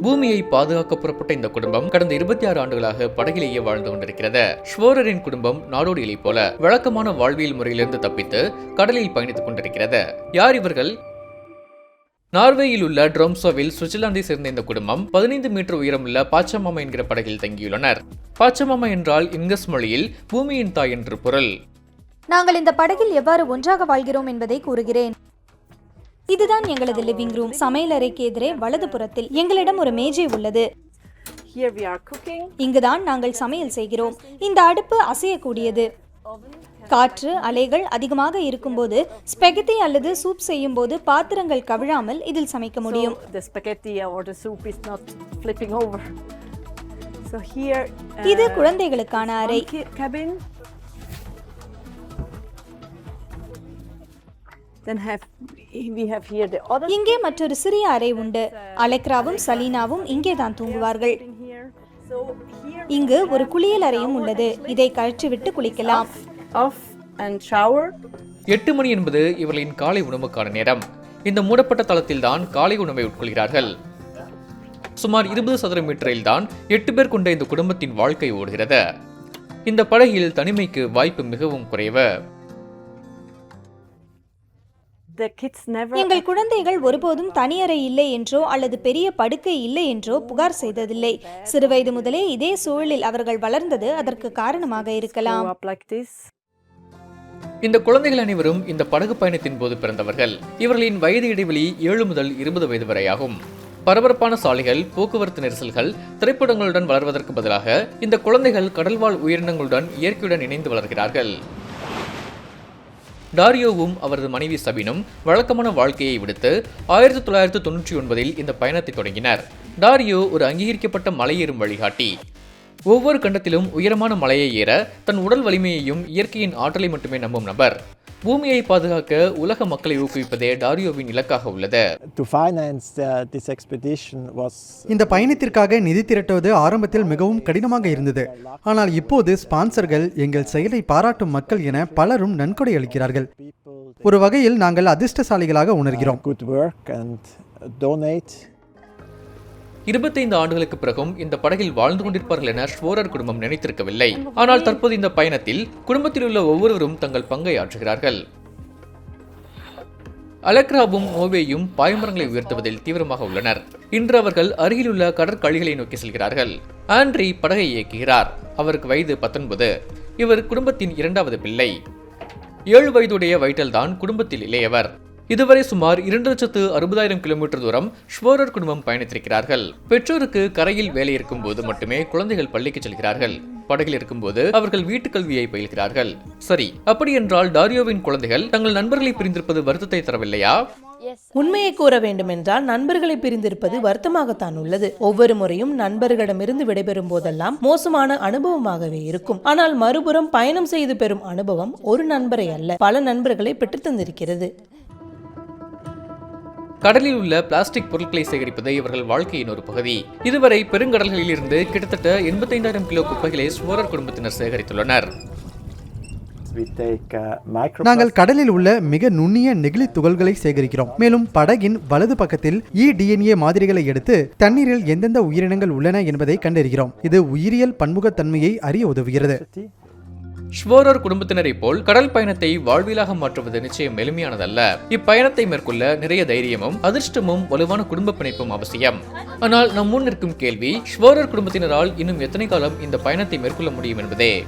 பூமியை பாதுகாக்க புறப்பட்ட இந்த குடும்பம் கடந்த இருபத்தி ஆறு ஆண்டுகளாக படகிலேயே வாழ்ந்து கொண்டிருக்கிறது. ஷ்வோரரின் குடும்பம் நாடோடிகளைப் போல வழக்கமான வாழ்வியல் முறையிலிருந்து தப்பித்து கடலில் பயணித்துக் கொண்டிருக்கிறது. யார் இவர்கள்? நார்வேயில் உள்ள ட்ரோம்சோவில் சுவிட்சர்லாந்தை சேர்ந்த இந்த குடும்பம் பதினைந்து மீட்டர் உயரமுள்ள பாச்சமாமா என்கிற படகில் தங்கியுள்ளனர். பாச்சமாமா என்றால் இங்கஸ் மொழியில் பூமியின் தாய் என்று பொருள். நாங்கள் இந்த படகில் எவ்வாறு ஒன்றாக வாழ்கிறோம் என்பதை கூறுகிறேன். இதுதான் எங்களது லிவிங் ரூம் சமையலறைக்கு எதிரே வலது புறத்தில் எங்களிடம் ஒரு மேஜை உள்ளது. இங்குதான் நாங்கள் சமையல் செய்கிறோம். இந்த அடுப்பு அசையக்கூடியது. காற்று அலைகள் அதிகமாக இருக்கும்போது ஸ்பெகத்தி அல்லது சூப் செய்யும்போது பாத்திரங்கள் கவிழாமல் இதில் சமைக்க முடியும். So the spaghetti இங்கே மற்றொரு சிறிய அறை உண்டு. அலெக்ராவும் சலீனாவும் இங்கே தான் தூங்குவார்கள். இங்கு ஒரு குளியல் அறையும் உள்ளது. இதை கழற்றிவிட்டு குளிக்கலாம். எட்டு மணி என்பது இவர்களின் காலை உணவுக்கான நேரம். இந்த மூடப்பட்ட தளத்தில்தான் காலை உணவை உட்கொள்கிறார்கள். சுமார் இருபது சதுர மீட்டரில் தான் எட்டு பேர் கொண்ட இந்த குடும்பத்தின் வாழ்க்கை ஓடுகிறது. இந்த படகில் தனிமைக்கு வாய்ப்பு மிகவும் குறைவு. எங்கள் குழந்தைகள் ஒருபோதும் தனியறை இல்லை என்றோ அல்லது பெரிய படுக்கை இல்லை என்றோ புகார் செய்ததில்லை. சிறுவயது முதலே இதே சூழலில் அவர்கள் வளர்ந்தது அதற்கு காரணமாக இருக்கலாம். இந்த குழந்தைகள் அனைவரும் இந்த படகு பயணத்தின் போது பிறந்தவர்கள். இவர்களின் வயது இடைவெளி ஏழு முதல் இருபது வயது வரை ஆகும் பரபரப்பான சாலைகள் போக்குவரத்து நெரிசல்கள் திரைப்படங்களுடன் வளர்வதற்கு பதிலாக இந்த குழந்தைகள் கடல்வாழ் உயிரினங்களுடன் இயற்கையுடன் இணைந்து வளர்கிறார்கள். டாரியோவும் அவரது மனைவி சபினும் வழக்கமான வாழ்க்கையை விடுத்து ஆயிரத்தி தொள்ளாயிரத்து தொண்ணூற்றி ஒன்பதில் இந்த பயணத்தை தொடங்கினர். டாரியோ ஒரு அங்கீகரிக்கப்பட்ட மலையேறும் வழிகாட்டி. ஒவ்வொரு கண்டத்திலும் உயரமான மலையை ஏற தன் உடல் வலிமையையும் இயற்கையின் ஆற்றலை மட்டுமே நம்பும் நபர். பூமியை பாதுகாக்க உலக மக்களை ஊக்குவிப்பதே டாரியோவின் இலக்காக உள்ளது. To finance uh, this expedition was இந்த பயணத்திற்காக நிதி திரட்டுவது ஆரம்பத்தில் மிகவும் கடினமாக இருந்தது. ஆனால் இப்போது ஸ்பான்சர்கள் எங்கள் செயலை பாராட்டும் மக்கள் என பலரும் நன்கொடை அளிக்கிறார்கள். ஒரு வகையில் நாங்கள் அதிர்ஷ்டசாலிகளாக உணர்கிறோம். இருபத்தைந்து ஆண்டுகளுக்கு பிறகும் இந்த படகில் வாழ்ந்து கொண்டிருப்பார்கள் என ஷ்வோரர் குடும்பம் நினைத்திருக்கவில்லை. ஆனால் தற்போது இந்த பயணத்தில் குடும்பத்தில் உள்ள ஒவ்வொருவரும் தங்கள் பங்கை ஆற்றுகிறார்கள் அலக்ராவும் மோவேயும் பாய்மரங்களை உயர்த்துவதில் தீவிரமாக உள்ளனர். இன்று அவர்கள் அருகிலுள்ள கடற்கழிகளை நோக்கி செல்கிறார்கள். ஆண்ட்ரி படகை இயக்குகிறார். அவருக்கு வயது பத்தொன்பது. இவர் குடும்பத்தின் இரண்டாவது பிள்ளை. ஏழு வயதுடைய வைட்டல் தான் குடும்பத்தில் இளையவர். இதுவரை சுமார் இரண்டு லட்சத்து அறுபதாயிரம் கிலோமீட்டர் தூரம் ஷ்வோரர் குடும்பம் பயணித்திருக்கிறார்கள். பெற்றோருக்கு கரையில் வேலை இருக்கும் போது மட்டுமே குழந்தைகள் பள்ளிக்கு செல்கிறார்கள். படகில் இருக்கும்போது அவர்கள் வீட்டுக் கல்வியை பயில்கிறார்கள். சரி அப்படி என்றால் டாரியோவின் குழந்தைகள் தங்கள் நண்பர்களை பிரிந்திருப்பது வருத்தத்தை தரவில்லையா? உண்மையை கூற வேண்டுமென்றால் நண்பர்களை பிரிந்திருப்பது வருத்தமாகத்தான் உள்ளது. ஒவ்வொரு முறையும் நண்பர்களிடமிருந்து விடைபெறும் போதெல்லாம் மோசமான அனுபவமாகவே இருக்கும். ஆனால் மறுபுறம் பயணம் செய்து பெறும் அனுபவம் ஒரு நண்பரை அல்ல பல நண்பர்களை பெற்றுத் தந்திருக்கிறது. கடலில் உள்ள பிளாஸ்டிக் பொருட்களை சேகரிப்பது இவர்கள் வாழ்க்கையின் ஒரு பகுதி. இதுவரை பெருங்கடல்களில் இருந்து கிட்டத்தட்ட எண்பத்தைந்தாயிரம் கிலோ குப்பைகளை ஸ்வோரர் குடும்பத்தினர் சேகரித்துள்ளனர். Uh, நாங்கள் கடலில் உள்ள மிக நுண்ணிய நெகிழி துகள்களை சேகரிக்கிறோம். மேலும் படகின் வலது பக்கத்தில் இ டிஎன்ஏ மாதிரிகளை எடுத்து தண்ணீரில் எந்தெந்த உயிரினங்கள் உள்ளன என்பதை கண்டறிகிறோம். இது உயிரியல் பன்முகத்தன்மையை அறிய உதவுகிறது. ஷ்வோரர் குடும்பத்தினரைப் போல் கடல் பயணத்தை வாழ்விலாக மாற்றுவது நிச்சயம் எளிமையானதல்ல. இப்பயணத்தை மேற்கொள்ள நிறைய தைரியமும் அதிர்ஷ்டமும் வலுவான குடும்ப பிணைப்பும் அவசியம். ஆனால் நம் முன் நிற்கும் கேள்வி ஷ்வோரர் குடும்பத்தினரால் இன்னும் எத்தனை காலம் இந்த பயணத்தை மேற்கொள்ள முடியும் என்பதே.